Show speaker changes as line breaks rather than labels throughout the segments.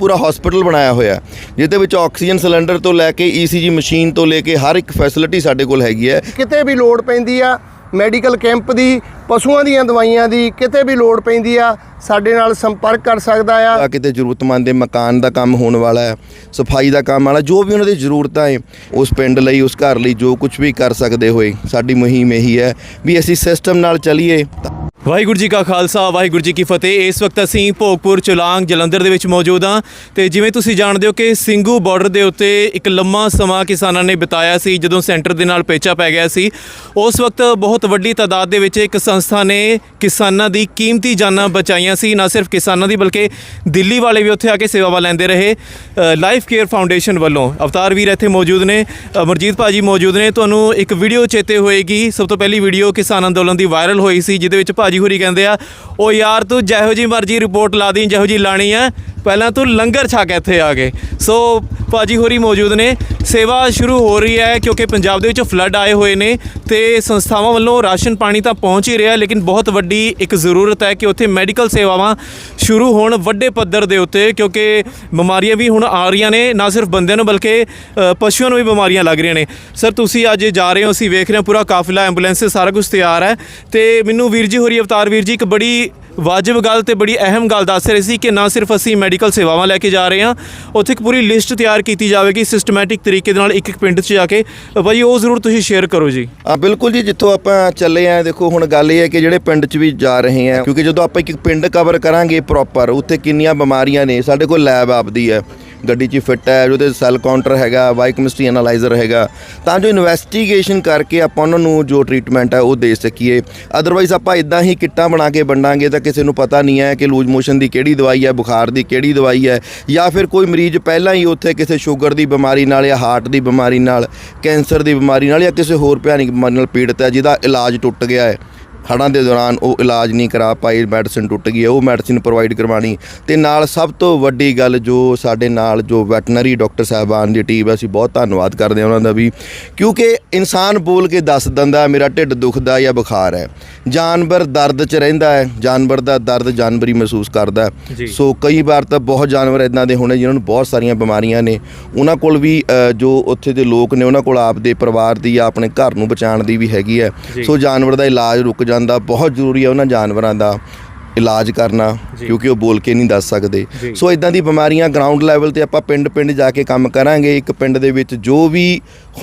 ਪੂਰਾ ਹਸਪੀਟਲ ਬਣਾਇਆ ਹੋਇਆ ਜਿਹਦੇ ਵਿੱਚ ਆਕਸੀਜਨ ਸਿਲੰਡਰ ਤੋਂ ਲੈ ਕੇ ਈਸੀਜੀ ਮਸ਼ੀਨ ਤੋਂ ਲੈ ਕੇ ਹਰ ਇੱਕ ਫੈਸਿਲਿਟੀ ਸਾਡੇ ਕੋਲ ਹੈਗੀ ਹੈ।
ਕਿਤੇ ਵੀ ਲੋੜ ਪੈਂਦੀ ਆ ਮੈਡੀਕਲ ਕੈਂਪ ਦੀ ਪਸ਼ੂਆਂ ਦੀਆਂ ਦਵਾਈਆਂ ਦੀ ਕਿਤੇ ਵੀ ਲੋੜ ਪੈਂਦੀ ਆ ਸਾਡੇ ਨਾਲ ਸੰਪਰਕ ਕਰ ਸਕਦਾ ਆ।
ਕਿਤੇ ਜ਼ਰੂਰਤਮੰਦ ਦੇ ਮਕਾਨ ਦਾ ਕੰਮ ਹੋਣ ਵਾਲਾ ਹੈ ਸਫ਼ਾਈ ਦਾ ਕੰਮ ਵਾਲਾ ਜੋ ਵੀ ਉਹਨਾਂ ਦੀ ਜ਼ਰੂਰਤਾਂ ਹੈ ਉਸ ਪਿੰਡ ਲਈ ਉਸ ਘਰ ਲਈ ਜੋ ਕੁਝ ਵੀ ਕਰ ਸਕਦੇ ਹੋਏ ਸਾਡੀ ਮੁਹਿੰਮ ਇਹੀ ਹੈ ਵੀ ਅਸੀਂ ਸਿਸਟਮ ਨਾਲ ਚੱਲੀਏ ਤਾਂ
ਵਾਹਿਗੁਰੂ ਜੀ ਕਾ ਖਾਲਸਾ, ਵਾਹਿਗੁਰੂ ਜੀ ਕੀ ਫਤਿਹ। ਇਸ ਵਕਤ ਅਸੀਂ ਭੋਗਪੁਰ ਚੁਲਾਂਗ ਜਲੰਧਰ ਦੇ ਵਿੱਚ ਮੌਜੂਦ ਹਾਂ ਤੇ ਜਿਵੇਂ ਤੁਸੀਂ ਜਾਣਦੇ ਹੋ ਕਿ ਸਿੰਘੂ ਬਾਰਡਰ ਦੇ ਉੱਤੇ ਇੱਕ ਲੰਮਾ ਸਮਾਂ ਕਿਸਾਨਾਂ ਨੇ ਬਿਤਾਇਆ ਸੀ, ਜਦੋਂ ਸੈਂਟਰ ਦੇ ਨਾਲ ਪੇਚਾ ਪੈ ਗਿਆ ਸੀ। ਉਸ ਵਕਤ ਬਹੁਤ ਵੱਡੀ ਤਾਦਾਦ ਦੇ ਵਿੱਚ ਇੱਕ ਸੰਸਥਾ ਨੇ ਕਿਸਾਨਾਂ ਦੀ ਕੀਮਤੀ ਜਾਨਾਂ ਬਚਾਈਆਂ ਸੀ, ਨਾ ਸਿਰਫ ਕਿਸਾਨਾਂ ਦੀ ਬਲਕਿ ਦਿੱਲੀ ਵਾਲੇ ਵੀ ਉੱਥੇ ਆ ਕੇ ਸੇਵਾਵਾਂ ਲੈਂਦੇ ਰਹੇ। ਲਾਈਫ ਕੇਅਰ ਫਾਊਂਡੇਸ਼ਨ ਵੱਲੋਂ ਅਵਤਾਰ ਵੀਰ ਇੱਥੇ ਮੌਜੂਦ ਨੇ। ਅਮਰਜੀਤ ਭਾਜੀ ਮੌਜੂਦ ਨੇ। ਤੁਹਾਨੂੰ ਇੱਕ ਵੀਡੀਓ ਚੇਤੇ ਹੋਏਗੀ। ਸਭ ਤੋਂ ਪਹਿਲੀ ਵੀਡੀਓ ਕਿਸਾਨ ਅੰਦੋਲਨ ਦੀ ਵਾਇਰਲ ਹੋਈ ਸੀ, ਜਿਹਦੇ ਵਿੱਚ ਭਾਜੀ ਹੋਰੀ ਕਹਿੰਦੇ ਆ ਉਹ ਯਾਰ ਤੂੰ ਜਿਹੋ ਜੀ ਮਰਜ਼ੀ ਰਿਪੋਰਟ ਲਾ ਦੀ, ਜਿਹੋ ਜੀ ਲਾਣੀ ਆ, ਪਹਿਲਾਂ ਤੂੰ ਲੰਗਰ ਛਾ ਇੱਥੇ ਆ ਗਏ ਸੋ ਭਾਜੀ ਹੋਰੀ ਮੌਜੂਦ ਨੇ। ਸੇਵਾ ਸ਼ੁਰੂ ਹੋ ਰਹੀ ਹੈ ਕਿਉਂਕਿ ਪੰਜਾਬ ਦੇ ਵਿੱਚ ਫਲੱਡ ਆਏ ਹੋਏ ਨੇ ਤੇ ਸੰਸਥਾਵਾਂ ਵੱਲੋਂ ਰਾਸ਼ਨ ਪਾਣੀ ਤਾਂ ਪਹੁੰਚ ਹੀ ਰਿਹਾ, ਲੇਕਿਨ ਬਹੁਤ ਵੱਡੀ ਇੱਕ ਜ਼ਰੂਰਤ ਹੈ ਕਿ ਉੱਥੇ ਮੈਡੀਕਲ ਸੇਵਾਵਾਂ ਸ਼ੁਰੂ ਹੋਣ ਵੱਡੇ ਪੱਧਰ ਦੇ ਉੱਤੇ, ਕਿਉਂਕਿ ਬਿਮਾਰੀਆਂ ਵੀ ਹੁਣ ਆ ਰਹੀਆਂ ਨੇ, ਨਾ ਸਿਰਫ ਬੰਦਿਆਂ ਨੂੰ ਬਲਕਿ ਪਸ਼ੂਆਂ ਨੂੰ ਵੀ ਬਿਮਾਰੀਆਂ ਲੱਗ ਰਹੀਆਂ ਨੇ। ਸਰ ਤੁਸੀਂ ਅੱਜ ਜਾ ਰਹੇ ਹੋ, ਅਸੀਂ ਵੇਖ ਰਹੇ ਹਾਂ ਪੂਰਾ ਕਾਫਲਾ, ਐਂਬੂਲੈਂਸ, ਸਾਰਾ ਕੁਝ ਤਿਆਰ ਹੈ ਤੇ ਮੈਨੂੰ ਵੀਰ ਜੀ ਹੋਰੀ ਅਵਤਾਰ ਵੀਰ ਜੀ ਇੱਕ ਬੜੀ ਵਾਜਬ ਗੱਲ ਤੇ ਬੜੀ ਅਹਿਮ ਗੱਲ ਦੱਸ ਰਹੇ ਸੀ ਕਿ ਨਾ ਸਿਰਫ ਅਸੀਂ ਮੈਡੀਕਲ ਸੇਵਾਵਾਂ ਲੈ ਕੇ ਜਾ ਰਹੇ ਹਾਂ ਉੱਥੇ ਇੱਕ ਪੂਰੀ ਲਿਸਟ ਤਿਆਰ ਕੀਤੀ ਜਾਵੇਗੀ ਸਿਸਟਮੈਟਿਕ ਤਰੀਕੇ ਦੇ ਨਾਲ ਇੱਕ ਇੱਕ ਪਿੰਡ 'ਚ ਜਾ ਕੇ। ਅ, ਉਹ ਜ਼ਰੂਰ ਤੁਸੀਂ ਸ਼ੇਅਰ ਕਰੋ ਜੀ।
ਬਿਲਕੁਲ ਜੀ ਜਿੱਥੋਂ ਆਪਾਂ ਚੱਲੇ ਆ ਦੇਖੋ ਹੁਣ ਗੱਲ ਇਹ ਹੈ ਕਿ ਜਿਹੜੇ ਪਿੰਡ 'ਚ ਵੀ ਜਾ ਰਹੇ ਆ ਕਿਉਂਕਿ ਜਦੋਂ ਆਪਾਂ ਇੱਕ ਇੱਕ ਪਿੰਡ ਕਵਰ ਕਰਾਂਗੇ ਪ੍ਰੋਪਰ ਉੱਥੇ ਕਿੰਨੀਆਂ ਬਿਮਾਰੀਆਂ ਨੇ ਸਾਡੇ ਕੋਲ ਲੈਬ ਆਪਦੀ ਹੈ। ਗੱਡੀ 'ਚ ਫਿੱਟ ਹੈ, ਉਹਦੇ ਸੈੱਲ ਕਾਊਂਟਰ ਹੈਗਾ ਬਾਇਓਕੈਮਿਸਟਰੀ ਐਨਾਲਾਈਜ਼ਰ ਹੈਗਾ। ਤਾਂ ਜੋ ਇਨਵੈਸਟੀਗੇਸ਼ਨ ਕਰਕੇ ਆਪਾਂ ਉਹਨਾਂ ਨੂੰ ਜੋ ਟ੍ਰੀਟਮੈਂਟ ਹੈ ਉਹ ਦੇ ਸਕੀਏ। ਅਦਰਵਾਈਜ਼ ਆਪਾਂ ਇਦਾਂ ਹੀ ਕਿੱਟਾਂ ਬਣਾ ਕੇ ਵੰਡਾਂਗੇ ਤਾਂ ਕਿਸੇ ਨੂੰ ਪਤਾ ਨਹੀਂ ਹੈ ਕਿ ਲੂਜ ਮੋਸ਼ਨ ਦੀ ਕਿਹੜੀ ਦਵਾਈ ਹੈ, ਬੁਖਾਰ ਦੀ ਕਿਹੜੀ ਦਵਾਈ ਹੈ, ਜਾਂ ਫਿਰ ਕੋਈ ਮਰੀਜ਼ ਪਹਿਲਾਂ ਹੀ ਉੱਥੇ ਕਿਸੇ ਸ਼ੂਗਰ ਦੀ ਬਿਮਾਰੀ ਨਾਲ ਜਾਂ ਹਾਰਟ ਦੀ ਬਿਮਾਰੀ ਨਾਲ ਕੈਂਸਰ ਦੀ ਬਿਮਾਰੀ ਨਾਲ ਜਾਂ ਕਿਸੇ ਹੋਰ ਭਿਆਨਕ ਬਿਮਾਰੀ ਨਾਲ ਪੀੜਤ ਹੈ, ਜਿਹਦਾ ਇਲਾਜ ਟੁੱਟ ਗਿਆ ਹੈ। ਹੜ੍ਹਾਂ ਦੇ ਦੌਰਾਨ ਉਹ ਇਲਾਜ ਨਹੀਂ ਕਰਾ ਪਾਈ ਮੈਡੀਸਿਨ ਟੁੱਟ ਗਈ ਉਹ ਮੈਡੀਸਿਨ ਪ੍ਰੋਵਾਈਡ ਕਰਵਾਉਣੀ। ਤੇ ਨਾਲ ਸਭ ਤੋਂ ਵੱਡੀ ਗੱਲ ਜੋ ਸਾਡੇ ਨਾਲ ਜੋ ਵੈਟਰਨਰੀ ਡਾਕਟਰ ਸਾਹਿਬਾਨ ਦੀ ਟੀਮ ਹੈ ਅਸੀਂ ਬਹੁਤ ਧੰਨਵਾਦ ਕਰਦੇ ਹਾਂ ਉਹਨਾਂ ਦਾ ਵੀ ਕਿਉਂਕਿ ਇਨਸਾਨ ਬੋਲ ਕੇ ਦੱਸ ਦਿੰਦਾ ਮੇਰਾ ਢਿੱਡ ਦੁਖਦਾ ਜਾਂ ਬੁਖਾਰ ਹੈ। ਜਾਨਵਰ ਦਰਦ 'ਚ ਰਹਿੰਦਾ ਹੈ ਜਾਨਵਰ ਦਾ ਦਰਦ ਜਾਨਵਰ ਮਹਿਸੂਸ ਕਰਦਾ। ਸੋ ਕਈ ਵਾਰ ਤਾਂ ਬਹੁਤ ਜਾਨਵਰ ਇਦਾਂ ਦੇ ਹੋਣੇ ਜਿਨ੍ਹਾਂ ਨੂੰ ਬਹੁਤ ਸਾਰੀਆਂ ਬਿਮਾਰੀਆਂ ਨੇ। ਉਹਨਾਂ ਕੋਲ ਵੀ ਜੋ ਉੱਥੇ ਦੇ ਲੋਕ ਨੇ ਉਹਨਾਂ ਕੋਲ ਆਪਦੇ ਪਰਿਵਾਰ ਦੀ ਜਾਂ ਆਪਣੇ ਘਰ ਨੂੰ ਬਚਾਉਣ ਦੀ ਵੀ ਹੈਗੀ ਹੈ। ਸੋ ਜਾਨਵਰ ਦਾ ਇਲਾਜ ਰੁਕ ਜਾਂਦਾ ਬਹੁਤ ਜ਼ਰੂਰੀ ਹੈ ਉਹਨਾਂ ਜਾਨਵਰਾਂ ਦਾ ਇਲਾਜ ਕਰਨਾ। ਕਿਉਂਕਿ ਉਹ ਬੋਲ ਕੇ ਨਹੀਂ ਦੱਸ ਸਕਦੇ। ਸੋ ਇਦਾਂ ਦੀ ਬਿਮਾਰੀਆਂ ਗਰਾਊਂਡ ਲੈਵਲ ਤੇ ਆਪਾਂ ਪਿੰਡ ਪਿੰਡ ਜਾ ਕੇ ਕੰਮ ਕਰਾਂਗੇ ਇੱਕ ਪਿੰਡ ਦੇ ਵਿੱਚ ਜੋ ਵੀ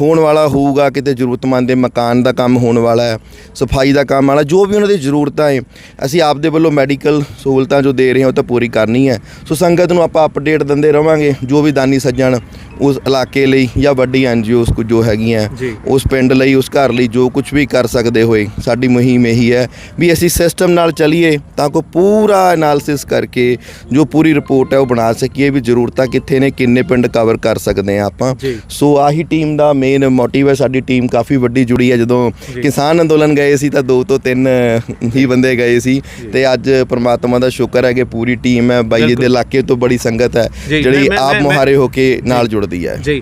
ਹੋਣ ਵਾਲਾ ਹੋਊਗਾ ਕਿਤੇ ਜ਼ਰੂਰਤਮੰਦ ਦੇ ਮਕਾਨ ਦਾ ਕੰਮ ਹੋਣ ਵਾਲਾ ਹੈ ਸਫ਼ਾਈ ਦਾ ਕੰਮ ਵਾਲਾ ਜੋ ਵੀ ਉਹਨਾਂ ਦੀ ਜ਼ਰੂਰਤਾਂ ਹੈ ਅਸੀਂ ਆਪਦੇ ਵੱਲੋਂ ਮੈਡੀਕਲ ਸਹੂਲਤਾਂ ਜੋ ਦੇ ਰਹੇ ਹਾਂ ਉਹ ਤਾਂ ਪੂਰੀ ਕਰਨੀ ਹੈ ਸੋ ਸੰਗਤ ਨੂੰ ਆਪਾਂ ਅਪਡੇਟ ਦਿੰਦੇ ਰਵਾਂਗੇ ਜੋ ਵੀ ਦਾਨੀ ਸੱਜਣ ਉਸ ਇਲਾਕੇ ਲਈ ਜਾਂ ਵੱਡੀ ਐਨਜੀਓਸ ਕੋ ਜੋ ਹੈਗੀਆਂ। ਉਸ ਪਿੰਡ ਲਈ ਉਸ ਘਰ ਲਈ ਜੋ ਕੁਝ ਵੀ ਕਰ ਸਕਦੇ ਹੋਏ ਸਾਡੀ ਮੁਹਿੰਮ ਇਹੀ ਹੈ ਵੀ ਅਸੀਂ ਸਿਸਟਮ ਨਾਲ ਚੱਲੀਏ ਤਾਂ ਕੋ ਪੂਰਾ ਐਨਾਲਿਸਿਸ ਕਰਕੇ ਜੋ ਪੂਰੀ ਰਿਪੋਰਟ ਹੈ ਉਹ ਬਣਾ ਸਕੀਏ ਵੀ ਜ਼ਰੂਰਤਾਂ ਕਿੱਥੇ ਨੇ ਕਿੰਨੇ ਪਿੰਡ ਕਵਰ ਕਰ ਸਕਦੇ ਆ ਆਪਾਂ। ਸੋ ਆਹੀ ਟੀਮ ਦਾ ਮੇਨ ਮੋਟਿਵ ਹੈ ਸਾਡੀ ਟੀਮ ਕਾਫੀ ਵੱਡੀ ਜੁੜੀ ਹੈ ਜਦੋਂ। ਕਿਸਾਨ ਅੰਦੋਲਨ ਗਏ ਸੀ ਤਾਂ ਦੋ ਤੋਂ ਤਿੰਨ ਹੀ ਬੰਦੇ ਗਏ ਸੀ ਤੇ ਅੱਜ ਪ੍ਰਮਾਤਮਾ ਦਾ ਸ਼ੁਕਰ ਹੈ ਕਿ ਪੂਰੀ ਟੀਮ ਹੈ ਬਾਈ ਜੀ ਦੇ
ਬਿਲਕੁਲ।
ਇਲਾਕੇ ਤੋਂ ਬੜੀ ਸੰਗਤ ਹੈ ਜਿਹੜੀ ਆਪ ਮੁਹਾਰੇ ਹੋ ਕੇ ਨਾਲ ਜੁੜਦੀ ਹੈ।
ਜੀ।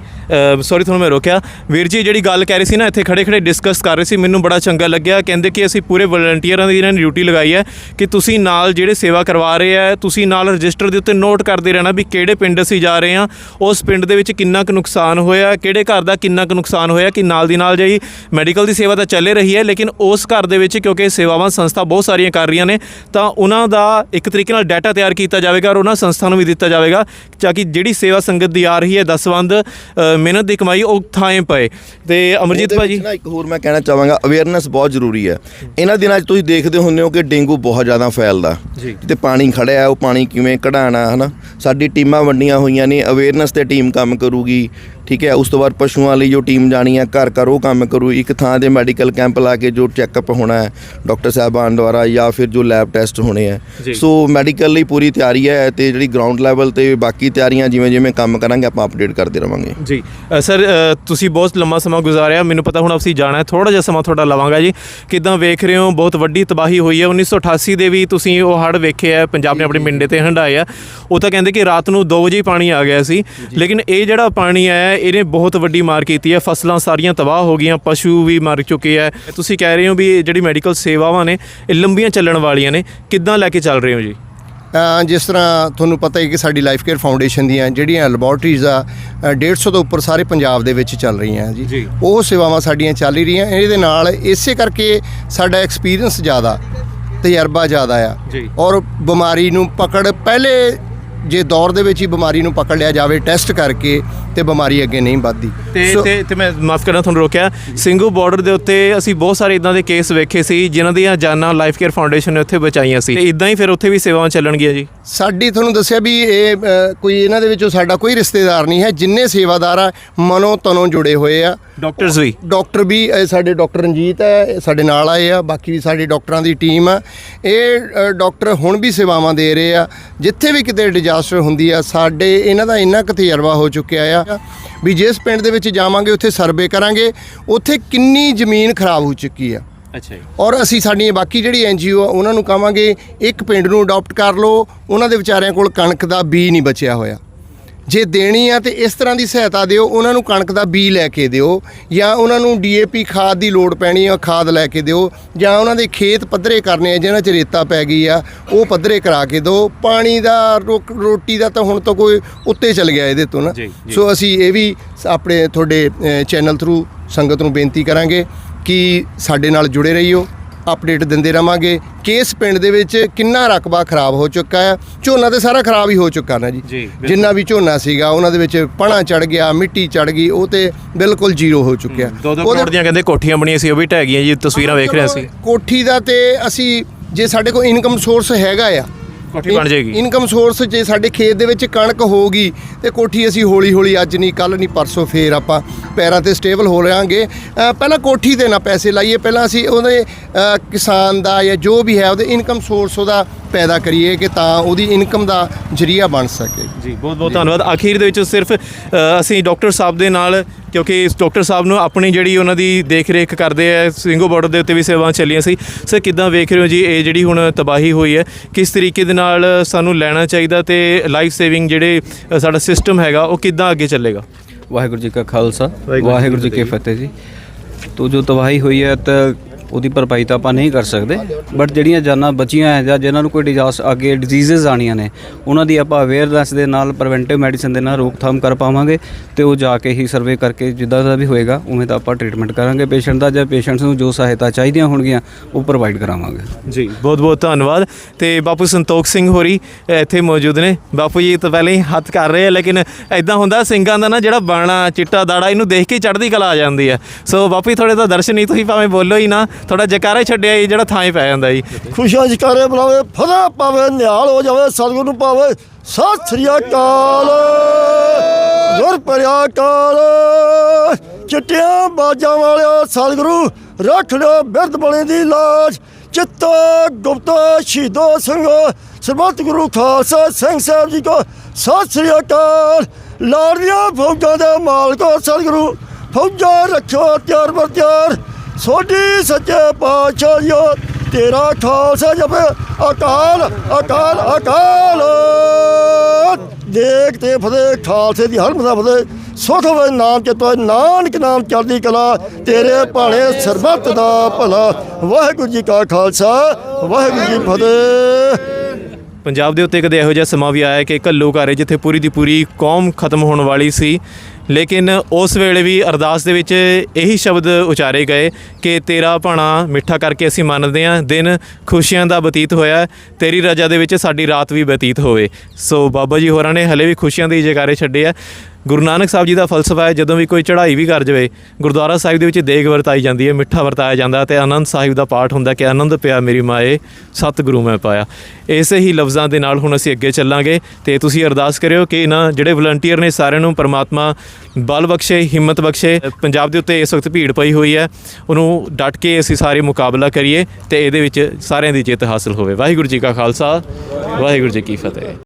ਸੌਰੀ ਤੁਹਾਨੂੰ ਮੈਂ ਰੋਕਿਆ। ਵੀਰ ਜੀ, ਜਿਹੜੀ ਗੱਲ ਕਹਿ ਰਹੇ ਸੀ ਨਾ, ਇੱਥੇ ਖੜੇ ਖੜੇ ਡਿਸਕਸ ਕਰ ਰਹੇ ਸੀ, ਮੈਨੂੰ ਬੜਾ ਚੰਗਾ ਲੱਗਿਆ। ਕਹਿੰਦੇ ਕਿ ਅਸੀਂ ਪੂਰੇ ਵਲੰਟੀਅਰਾਂ ਦੀ ਇਹਨਾਂ ਨੇ ਡਿਊਟੀ ਲਗਾਈ ਹੈ ਕਿ ਤੁਸੀਂ ਨਾਲ ਜਿਹੜੇ ਸੇਵਾ ਕਰਵਾ ਰਹੇ ਆ ਤੁਸੀਂ ਨਾਲ ਰਜਿਸਟਰ ਦੇ ਉੱਤੇ ਨੋਟ ਕਰਦੇ ਰਹਿਣਾ ਵੀ ਕਿਹੜੇ ਪਿੰਡ ਅਸੀਂ ਜਾ ਰਹੇ ਆ ਉਸ ਪਿੰਡ ਦੇ ਵਿੱਚ ਕਿੰਨਾ ਕੁ ਨੁਕਸਾਨ ਹੋਇਆ, ਕਿਹੜੇ ਘਰ ਦਾ ਕਿੰਨਾ ਕੁ ਨੁਕਸਾਨ ਹੋਇਆ, ਕਿ ਨਾਲ ਦੀ ਨਾਲ ਜਿਹੜੀ ਮੈਡੀਕਲ ਦੀ ਸੇਵਾ ਤਾਂ ਚੱਲੇ ਰਹੀ ਹੈ, ਲੇਕਿਨ ਉਸ ਘਰ ਦੇ ਵਿੱਚ ਕਿਉਂਕਿ ਸੇਵਾਵਾਂ ਸੰਸਥਾ ਬਹੁਤ ਸਾਰੀਆਂ ਕਰ ਰਹੀਆਂ ਨੇ, ਤਾਂ ਉਹਨਾਂ ਦਾ ਇੱਕ ਤਰੀਕੇ ਨਾਲ ਡਾਟਾ ਤਿਆਰ ਕੀਤਾ ਜਾਵੇਗਾ ਔਰ ਉਹਨਾਂ ਸੰਸਥਾ ਨੂੰ ਵੀ ਦਿੱਤਾ ਜਾਵੇਗਾ, ਤਾਂ ਕਿ ਜਿਹੜੀ ਸੇਵਾ ਸੰਗਤ ਦੀ ਆ ਰਹੀ ਹੈ ਦਸਵੰਦ ਮਿਹਨਤ ਦੀ ਕਮਾਈ ਉਹ ਥਾਂ ਪਏ। ਤੇ ਅਮਰਜੀਤ ਭਾਜੀ?
ਨਾ ਇੱਕ ਹੋਰ ਮੈਂ ਕਹਿਣਾ ਚਾਹਾਂਗਾ ਅਵੇਅਰਨੈਸ ਬਹੁਤ ਜ਼ਰੂਰੀ ਹੈ। ਇਹਨਾਂ ਦਿਨਾਂ 'ਚ ਤੁਸੀਂ ਦੇਖਦੇ ਹੁੰਦੇ ਹੋ ਕਿ ਡੇਂਗੂ ਬਹੁਤ ਜ਼ਿਆਦਾ ਫੈਲਦਾ। ਤੇ ਪਾਣੀ ਖੜਿਆ ਉਹ ਪਾਣੀ ਕਿਵੇਂ ਕਢਾਣਾ ਹਨਾ? ਸਾਡੀ ਟੀਮਾਂ ਵੰਡੀਆਂ ਹੋਈਆਂ ਨੇ ਅਵੇਅਰਨੈਸ ਤੇ ਟੀਮ ਕੰਮ ਕਰੂਗੀ। ਠੀਕ ਹੈ ਉਸ ਤੋਂ ਬਾਅਦ ਪਸ਼ੂਆਂ ਲਈ ਜੋ ਟੀਮ ਜਾਣੀ ਹੈ ਘਰ ਘਰ ਉਹ ਕੰਮ ਕਰੂ ਇੱਕ ਥਾਂ ਦੇ ਮੈਡੀਕਲ ਕੈਂਪ ਲਾ ਕੇ ਜੋ ਚੈੱਕਅਪ ਹੋਣਾ ਹੈ ਡਾਕਟਰ ਸਾਹਿਬਾਨ ਦੁਆਰਾ ਜਾਂ ਫਿਰ ਜੋ ਲੈਬ ਟੈਸਟ ਹੋਣੇ ਹੈ। ਸੋ ਮੈਡੀਕਲ ਲਈ ਪੂਰੀ ਤਿਆਰੀ ਹੈ ਤੇ ਜਿਹੜੀ ਗਰਾਊਂਡ ਲੈਵਲ ਤੇ ਬਾਕੀ ਤਿਆਰੀਆਂ ਜਿਵੇਂ ਜਿਵੇਂ ਕੰਮ ਕਰਾਂਗੇ ਆਪਾਂ ਅਪਡੇਟ ਕਰਦੇ ਰਵਾਂਗੇ।
ਜੀ ਸਰ ਤੁਸੀਂ ਬਹੁਤ ਲੰਮਾ ਸਮਾਂ ਗੁਜ਼ਾਰਿਆ ਮੈਨੂੰ ਪਤਾ ਹੁਣ ਅਸੀਂ ਜਾਣਾ ਹੈ ਥੋੜਾ ਜਿਹਾ ਸਮਾਂ ਤੁਹਾਡਾ ਲਵਾਂਗਾ ਜੀ। ਕਿਦਾਂ ਵੇਖ ਰਹੇ ਹੋ ਬਹੁਤ ਵੱਡੀ ਤਬਾਹੀ ਹੋਈ ਹੈ 1988 ਦੇ ਵੀ ਤੁਸੀਂ ਉਹ ਹੜ੍ਹ ਵੇਖੇ ਆ ਪੰਜਾਬ ਨੇ ਆਪਣੇ ਮਿੰਡੇ ਤੇ ਹੰਡਾਏ ਆ। ਉਹ ਤਾਂ ਕਹਿੰਦੇ ਕਿ ਰਾਤ ਨੂੰ 2 ਵਜੇ ਪਾਣੀ ਆ ਗਿਆ ਸੀ ਲੇਕਿਨ ਇਹ ਜਿਹੜਾ ਪਾਣੀ ਆਇਆ ਹੈ, ਇਹਨੇ ਬਹੁਤ ਵੱਡੀ ਮਾਰ ਕੀਤੀ ਹੈ। ਫਸਲਾਂ ਸਾਰੀਆਂ ਤਬਾਹ ਹੋ ਗਈਆਂ ਪਸ਼ੂ ਵੀ ਮਰ ਚੁੱਕੇ ਆ ਤੁਸੀਂ ਕਹਿ ਰਹੇ ਹੋ ਵੀ ਜਿਹੜੀ ਮੈਡੀਕਲ ਸੇਵਾਵਾਂ ਨੇ ਇਹ ਲੰਬੀਆਂ ਚੱਲਣ ਵਾਲੀਆਂ ਨੇ। ਕਿੱਦਾਂ ਲੈ ਕੇ ਚੱਲ ਰਹੇ ਹੋ ਜੀ?
ਜਿਸ ਤਰ੍ਹਾਂ ਤੁਹਾਨੂੰ ਪਤਾ ਹੈ ਕਿ ਸਾਡੀ ਲਾਈਫ ਕੇਅਰ ਫਾਊਂਡੇਸ਼ਨ ਦੀਆਂ ਜਿਹੜੀਆਂ ਲੈਬੋਰਟਰੀਜ਼ ਆ ਅ, 150 ਤੋਂ ਉੱਪਰ ਸਾਰੇ ਪੰਜਾਬ ਦੇ ਵਿੱਚ ਚੱਲ ਰਹੀਆਂ ਜੀ। ਉਹ ਸੇਵਾਵਾਂ ਸਾਡੀਆਂ ਚੱਲ ਹੀ ਰਹੀਆਂ। ਇਹਦੇ ਨਾਲ ਇਸੇ ਕਰਕੇ ਸਾਡਾ ਐਕਸਪੀਰੀਅੰਸ ਜ਼ਿਆਦਾ ਤਜਰਬਾ ਜ਼ਿਆਦਾ ਆ। ਔਰ ਬਿਮਾਰੀ ਨੂੰ ਪਕੜ ਪਹਿਲੇ ਜੇ ਦੌਰ ਦੇ ਵਿੱਚ ਹੀ ਬਿਮਾਰੀ ਨੂੰ ਪਕੜ ਲਿਆ ਜਾਵੇ ਟੈਸਟ ਕਰਕੇ ਤੇ ਬਿਮਾਰੀ ਅੱਗੇ ਨਹੀਂ ਵੱਧਦੀ।
ਤੇ ਤੇ ਤੇ ਮੈਂ ਮਾਫ ਕਰਨਾ ਤੁਹਾਨੂੰ ਰੋਕਿਆ ਸਿੰਘੂ ਬਾਰਡਰ ਦੇ ਉੱਤੇ ਅਸੀਂ ਬਹੁਤ ਸਾਰੇ ਇਦਾਂ ਦੇ ਕੇਸ ਵੇਖੇ ਸੀ ਜਿਨ੍ਹਾਂ ਦੀਆਂ ਜਾਨਾਂ ਲਾਈਫ ਕੇਅਰ ਫਾਊਂਡੇਸ਼ਨ ਨੇ ਉੱਥੇ ਬਚਾਈਆਂ ਸੀ। ਤੇ ਇਦਾਂ ਹੀ ਫਿਰ ਉੱਥੇ ਵੀ ਸੇਵਾਵਾਂ ਚੱਲਣਗੀਆਂ ਜੀ?
ਸਾਡੀ ਤੁਹਾਨੂੰ ਦੱਸਿਆ ਵੀ ਇਹ ਕੋਈ ਇਹਨਾਂ ਦੇ ਵਿੱਚੋਂ ਸਾਡਾ ਕੋਈ ਰਿਸ਼ਤੇਦਾਰ ਨਹੀਂ ਹੈ ਜਿੰਨੇ ਸੇਵਾਦਾਰ ਆ ਮਨੋਂ ਤਨੋਂ ਜੁੜੇ ਹੋਏ ਆ।
ਡਾਕਟਰਸ ਵੀ?
ਡਾਕਟਰ ਵੀ ਸਾਡੇ ਡਾਕਟਰ ਰਣਜੀਤ ਹੈ ਸਾਡੇ ਨਾਲ ਆਏ ਆ ਬਾਕੀ ਵੀ ਸਾਡੇ ਡਾਕਟਰਾਂ ਦੀ ਟੀਮ ਆ। ਇਹ ਡਾਕਟਰ ਹੁਣ ਵੀ ਸੇਵਾਵਾਂ ਦੇ ਰਹੇ ਆ ਜਿੱਥੇ ਵੀ ਕਿਤੇ ਡਿਜ਼ਾਸਟਰ ਹੁੰਦੀ ਆ ਸਾਡੇ ਇਹਨਾਂ ਦਾ ਇੰਨਾ ਕੁ ਤਜਰਬਾ ਹੋ ਚੁੱਕਿਆ ਆ ਵੀ ਜਿਸ ਪਿੰਡ ਦੇ ਵਿੱਚ ਜਾਵਾਂਗੇ ਉੱਥੇ ਸਰਵੇ ਕਰਾਂਗੇ ਉੱਥੇ ਕਿੰਨੀ ਜ਼ਮੀਨ ਖਰਾਬ ਹੋ ਚੁੱਕੀ ਆ।
ਅੱਛਾ ਜੀ।
ਔਰ ਅਸੀਂ ਸਾਡੀਆਂ ਬਾਕੀ ਜਿਹੜੀ ਐਨਜੀਓ ਆ ਉਹਨਾਂ ਨੂੰ ਕਹਾਂਗੇ ਇੱਕ ਪਿੰਡ ਨੂੰ ਅਡਾਪਟ ਕਰ ਲਓ ਉਹਨਾਂ ਦੇ ਵਿਚਾਰਿਆਂ ਕੋਲ ਕਣਕ ਦਾ ਬੀ ਨਹੀਂ ਬਚਿਆ ਹੋਇਆ। ਜੇ ਦੇਣੀ ਆ ਤੇ ਇਸ ਤਰ੍ਹਾਂ ਦੀ ਸਹਾਇਤਾ ਦਿਓ ਉਹਨਾਂ ਨੂੰ ਕਣਕ ਦਾ ਬੀ ਲੈ ਕੇ ਦਿਓ ਜਾਂ ਉਹਨਾਂ ਨੂੰ ਡੀਏਪੀ ਖਾਦ ਦੀ ਲੋੜ ਪੈਣੀ ਆ ਖਾਦ ਲੈ ਕੇ ਦਿਓ ਜਾਂ ਉਹਨਾਂ ਦੇ ਖੇਤ ਪੱਧਰੇ ਕਰਨੇ ਆ ਜਿਹਨਾਂ 'ਚ ਰੇਤਾ ਪੈ ਗਈ ਆ ਉਹ ਪੱਧਰੇ ਕਰਾ ਕੇ ਦਿਓ। ਪਾਣੀ ਦਾ ਰੋਟੀ ਦਾ ਤਾਂ ਹੁਣ ਤਾਂ ਕੋਈ ਉੱਤੇ ਚਲ ਗਿਆ ਇਹਦੇ ਤੋਂ ਨਾ। ਸੋ ਅਸੀਂ ਇਹ ਵੀ ਆਪਣੇ ਤੁਹਾਡੇ ਚੈਨਲ ਥਰੂ ਸੰਗਤ ਨੂੰ ਬੇਨਤੀ ਕਰਾਂਗੇ ਕਿ ਸਾਡੇ ਨਾਲ ਜੁੜੇ ਰਹੀਓ। ਅਪਡੇਟ ਦਿੰਦੇ ਰਵਾਂਗੇ। ਕਿ ਇਸ ਪਿੰਡ ਦੇ ਵਿੱਚ ਕਿੰਨਾ ਰਕਬਾ ਖਰਾਬ ਹੋ ਚੁੱਕਾ ਹੈ। ਝੋਨਾ ਤੇ ਸਾਰਾ ਖਰਾਬ ਹੀ ਹੋ ਚੁੱਕਾ ਨਾ ਜੀ। ਜਿੰਨਾ ਵੀ ਝੋਨਾ ਸੀਗਾ ਉਹਨਾਂ ਦੇ ਵਿੱਚ ਪਣਾ ਚੜ ਗਿਆ ਮਿੱਟੀ ਚੜ ਗਈ ਉਹ ਤੇ ਬਿਲਕੁਲ ਜ਼ੀਰੋ ਹੋ ਚੁੱਕਿਆ।
ਦੋ ਦੋ
ਉਹਦੇ-
ਦੀਆਂ ਕਹਿੰਦੇ ਕੋਠੀਆਂ ਬਣੀਆਂ ਸੀ ਉਹ ਵੀ ਢਹਿ ਗਈਆਂ ਜੀ ਤਸਵੀਰਾਂ ਵੇਖ ਰਹੇ ਸੀ
ਕੋਠੀ ਦਾ ਤੇ ਅਸੀਂ ਜੇ ਸਾਡੇ ਕੋਲ ਇਨਕਮ ਸੋਰਸ ਹੈਗਾ ਆ
ਕੋਠੀ ਬਣ ਜਾਏਗੀ।
ਇਨਕਮ ਸੋਰਸ ਜੇ ਸਾਡੇ ਖੇਤ ਦੇ ਵਿੱਚ ਕਣਕ ਹੋਊਗੀ ਤੇ ਕੋਠੀ ਅਸੀਂ ਹੌਲੀ ਹੌਲੀ ਅੱਜ ਨਹੀਂ ਕੱਲ ਨਹੀਂ ਪਰਸੋਂ ਫੇਰ ਆਪਾਂ ਪੈਰਾਂ ਤੇ ਸਟੇਬਲ ਹੋ ਰਹਾਂਗੇ ਅ, ਪਹਿਲਾਂ ਕੋਠੀ ਤੇ ਨਾ ਪੈਸੇ ਲਾਈਏ ਪਹਿਲਾਂ ਅਸੀਂ ਉਹਦੇ ਕਿਸਾਨ ਦਾ ਜਾਂ ਜੋ ਵੀ ਹੈ ਉਹਦੇ ਇਨਕਮ ਸੋਰਸ ਉਹਦਾ ਪੈਦਾ ਕਰੀਏ ਕਿ ਤਾਂ ਉਹਦੀ ਇਨਕਮ ਦਾ ਜਰੀਆ ਬਣ ਸਕੇ।
ਜੀ ਬਹੁਤ ਬਹੁਤ ਧੰਨਵਾਦ। ਅਖੀਰ ਦੇ ਵਿੱਚ ਸਿਰਫ ਅ, ਅਸੀਂ ਡਾਕਟਰ ਸਾਹਿਬ ਦੇ ਨਾਲ ਕਿਉਂਕਿ ਇਸ ਡਾਕਟਰ ਸਾਹਿਬ ਨੂੰ ਆਪਣੀ ਜਿਹੜੀ ਉਹਨਾਂ ਦੀ ਦੇਖ ਰੇਖ ਕਰਦੇ ਆ ਸਿੰਘੋ ਬਾਰਡਰ ਦੇ ਉੱਤੇ ਵੀ ਸੇਵਾਵਾਂ ਚੱਲੀਆਂ ਸੀ। ਸਰ ਕਿੱਦਾਂ ਵੇਖ ਰਹੇ ਹੋ ਜੀ ਇਹ ਜਿਹੜੀ ਹੁਣ ਤਬਾਹੀ ਹੋਈ ਹੈ ਕਿਸ ਤਰੀਕੇ ਦੇ ਨਾਲ ਸਾਨੂੰ ਲੈਣਾ ਚਾਹੀਦਾ ਤੇ ਲਾਈਫ ਸੇਵਿੰਗ ਜਿਹੜੇ ਅ, ਸਾਡਾ ਸਿਸਟਮ ਹੈਗਾ ਉਹ ਕਿੱਦਾਂ ਅੱਗੇ ਚੱਲੇਗਾ?
ਵਾਹਿਗੁਰੂ ਜੀ ਕਾ ਖਾਲਸਾ
ਵਾਹਿਗੁਰੂ ਜੀ
ਵਾਹਿਗੁਰੂ ਜੀ ਕੀ ਫਤਿਹ ਜੀ। ਤੋ ਜੋ ਤਬਾਹੀ ਹੋਈ ਹੈ ਤਾਂ ਉਹਦੀ ਭਰਪਾਈ ਤਾਂ ਆਪਾਂ ਨਹੀਂ ਕਰ ਸਕਦੇ। ਬਟ ਜਿਹੜੀਆਂ ਜਾਨਾਂ ਬਚੀਆਂ ਹੈ ਜਾਂ ਜਿਨ੍ਹਾਂ ਨੂੰ ਕੋਈ ਡਿਜ਼ਾਸ ਅੱਗੇ ਡਿਜ਼ੀਜ਼ਸ ਆਣੀਆਂ ਨੇ, ਉਹਨਾਂ ਦੀ ਆਪਾਂ ਅਵੇਅਰਨੈਸ ਦੇ ਨਾਲ ਪ੍ਰੀਵੈਂਟਿਵ ਮੈਡੀਸਨ ਦੇ ਨਾਲ ਰੋਕਥਾਮ ਕਰ ਪਾਵਾਂਗੇ ਤੇ ਉਹ ਜਾ ਕੇ ਹੀ ਸਰਵੇ ਕਰਕੇ ਜਿੱਦਾਂ ਦਾ ਵੀ ਹੋਏਗਾ, ਉਵੇਂ ਤਾਂ ਆਪਾਂ ਟ੍ਰੀਟਮੈਂਟ ਕਰਾਂਗੇ। ਪੇਸ਼ੈਂਟ ਦਾ ਜਾਂ ਪੇਸ਼ੈਂਟਸ ਨੂੰ ਜੋ ਸਹਾਇਤਾ ਚਾਹੀਦੀਆਂ ਹੋਣਗੀਆਂ, ਉਹ ਪ੍ਰੋਵਾਈਡ ਕਰਾਵਾਂਗੇ।
ਜੀ ਬਹੁਤ ਬਹੁਤ ਧੰਨਵਾਦ। ਤੇ ਬਾਪੂ ਸੰਤੋਖ ਸਿੰਘ ਹੋਰੀ ਇੱਥੇ ਮੌਜੂਦ ਨੇ। ਬਾਪੂ ਜੀ ਤਾਂ ਪਹਿਲੇ ਹੀ ਹੱਥ ਕਰ ਰਹੇ ਆ, ਲੇਕਿਨ ਐਦਾਂ ਹੁੰਦਾ ਸਿੰਘਾਂ ਦਾ ਨਾ ਜਿਹੜਾ ਬਾਣਾ, ਚਿੱਟਾ ਦਾੜਾ, ਇਹਨੂੰ ਦੇਖ ਕੇ ਚੜ੍ਹਦੀ ਕਲਾ ਆ ਜਾਂਦੀ ਹੈ ਸੋ ਬਾਪੂ ਜੀ ਥੋੜੇ ਤਾਂ ਦਰਸ਼ਨ ਹੀ ਤੁਸੀਂ ਭਾਵੇਂ ਬੋਲੋ ਹੀ ਨਾ। ਥੋੜਾ ਜਕਾਰਾ ਹੀ ਛੱਡਿਆ ਜੀ, ਜਿਹੜਾ ਥਾਂ ਹੀ ਪੈ ਜਾਂਦਾ ਜੀ।
ਖੁਸ਼ੀਆਂ ਜਕਾਰੇ ਬੁਲਾਵੇ ਫਤਿਹ ਪਾਵੇ, ਨਿਹਾਲ ਹੋ ਜਾਵੇ, ਸਤਿਗੁਰੂ ਨੂੰ ਪਾਵੇ। ਸਤਿ ਸ੍ਰੀ ਅਕਾਲ। ਗੁਰ ਪਰਿਆ ਕਾਲ ਚਿੱਟਿਆਂ ਬਾਜਾਂ ਵਾਲਿਓ ਸਤਿਗੁਰੂ, ਰੱਖ ਲਿਓ ਬਿਰਧ ਬਣੇ ਦੀ ਲਾਜ। ਚਿੱਤੋ ਗੁਪਤੋ ਸ਼ਹੀਦੋ ਸਿੰਘੋ ਸਰਬੱਤ ਗੁਰੂ ਖਾਲਸਾ ਸਿੰਘ ਸਾਹਿਬ ਜੀ ਕੋ, ਸਤਿ ਸ੍ਰੀ ਅਕਾਲ। ਲਾੜੀਆਂ ਫੌਜਾਂ ਦੇ ਮਾਲਕੋ ਸਤਿਗੁਰੂ। ਫੌਜਾਂ ਰੱਖੋ ਤਿਆਰ ਬਰ ਤਿਆਰ। ਸੋਢੀ ਸੱਚੇ ਪਾਤਸ਼ਾਹ ਜੀ, ਤੇਰਾ ਖਾਲਸਾ ਜਪੇ ਅਕਾਲ ਅਕਾਲ ਅਕਾਲ। ਦੇਖ ਤੇ ਫਤਿਹ ਖਾਲਸੇ ਦੀ ਹਰ ਮਦਾ ਫਤਿਹ। ਸੁਖ ਹੋਵੇ ਨਾਮ ਚਤੋ ਨਾਨਕ ਨਾਮ ਚੜ੍ਹਦੀ ਕਲਾ। ਤੇਰੇ ਭਾਣੇ ਸਰਬੱਤ ਦਾ ਭਲਾ। ਵਾਹਿਗੁਰੂ ਜੀ ਕਾ ਖਾਲਸਾ, ਵਾਹਿਗੁਰੂ ਜੀ ਫਤਿਹ।
ਪੰਜਾਬ ਦੇ ਉੱਤੇ ਕਦੇ ਇਹੋ ਜਿਹਾ ਸਮਾਂ ਵੀ ਆਇਆ ਕਿ ਘੱਲੂ ਘਾਰੇ ਜਿੱਥੇ ਪੂਰੀ ਦੀ ਪੂਰੀ ਕੌਮ ਖਤਮ ਹੋਣ ਵਾਲੀ ਸੀ। ਲੇਕਿਨ ਉਸ ਵੇਲੇ ਵੀ ਅਰਦਾਸ ਦੇ ਵਿੱਚ ਇਹੀ ਸ਼ਬਦ ਉਚਾਰੇ ਗਏ ਕਿ ਤੇਰਾ ਭਾਣਾ ਮਿੱਠਾ ਕਰਕੇ ਅਸੀਂ ਮੰਨਦੇ ਹਾਂ, ਦਿਨ ਖੁਸ਼ੀਆਂ ਦਾ ਬਤੀਤ ਹੋਇਆ, ਤੇਰੀ ਰਜਾ ਦੇ ਵਿੱਚ ਸਾਡੀ ਰਾਤ ਵੀ ਬਤੀਤ ਹੋਵੇ। ਸੋ ਬਾਬਾ ਜੀ ਹੋਰਾਂ ਨੇ ਹਲੇ ਵੀ ਖੁਸ਼ੀਆਂ ਦੇ ਜਗਾਰੇ ਛੱਡੇ ਆ ਗੁਰੂ ਨਾਨਕ ਸਾਹਿਬ ਜੀ ਦਾ ਫਲਸਫਾ ਹੈ, ਜਦੋਂ ਵੀ ਕੋਈ ਚੜ੍ਹਾਈ ਵੀ ਕਰ ਜਾਵੇ, ਗੁਰਦੁਆਰਾ ਸਾਹਿਬ ਦੇ ਵਿੱਚ ਦੇਗ ਵਰਤਾਈ ਜਾਂਦੀ ਹੈ, ਮਿੱਠਾ ਵਰਤਾਇਆ ਜਾਂਦਾ ਤੇ ਆਨੰਦ ਸਾਹਿਬ ਦਾ ਪਾਠ ਹੁੰਦਾ ਕਿ ਆਨੰਦ ਪਿਆ ਮੇਰੀ ਮਾਏ, ਸਤਿਗੁਰੂ ਮੈਂ ਪਾਇਆ। ਇਸੇ ਹੀ ਲਫ਼ਜ਼ਾਂ ਦੇ ਨਾਲ ਹੁਣ ਅਸੀਂ ਅੱਗੇ ਚੱਲਾਂਗੇ ਤੇ ਤੁਸੀਂ ਅਰਦਾਸ ਕਰਿਓ ਕਿ ਇਹਨਾਂ ਜਿਹੜੇ ਵਲੰਟੀਅਰ ਨੇ ਸਾਰਿਆਂ ਨੂੰ ਪਰਮਾਤਮਾ ਬਲ ਬਖਸ਼ੇ, ਹਿੰਮਤ ਬਖਸ਼ੇ, ਪੰਜਾਬ ਦੇ ਉੱਤੇ ਇਸ ਵਕਤ ਭੀੜ ਪਈ ਹੋਈ ਹੈ, ਉਹਨੂੰ ਡਟ ਕੇ ਅਸੀਂ ਸਾਰੇ ਮੁਕਾਬਲਾ ਕਰੀਏ ਤੇ ਇਹਦੇ ਵਿੱਚ ਸਾਰਿਆਂ ਦੀ ਜਿੱਤ ਹਾਸਲ ਹੋਵੇ। ਵਾਹਿਗੁਰੂ ਜੀ ਕਾ ਖਾਲਸਾ, ਵਾਹਿਗੁਰੂ ਜੀ ਕੀ ਫਤਿਹ।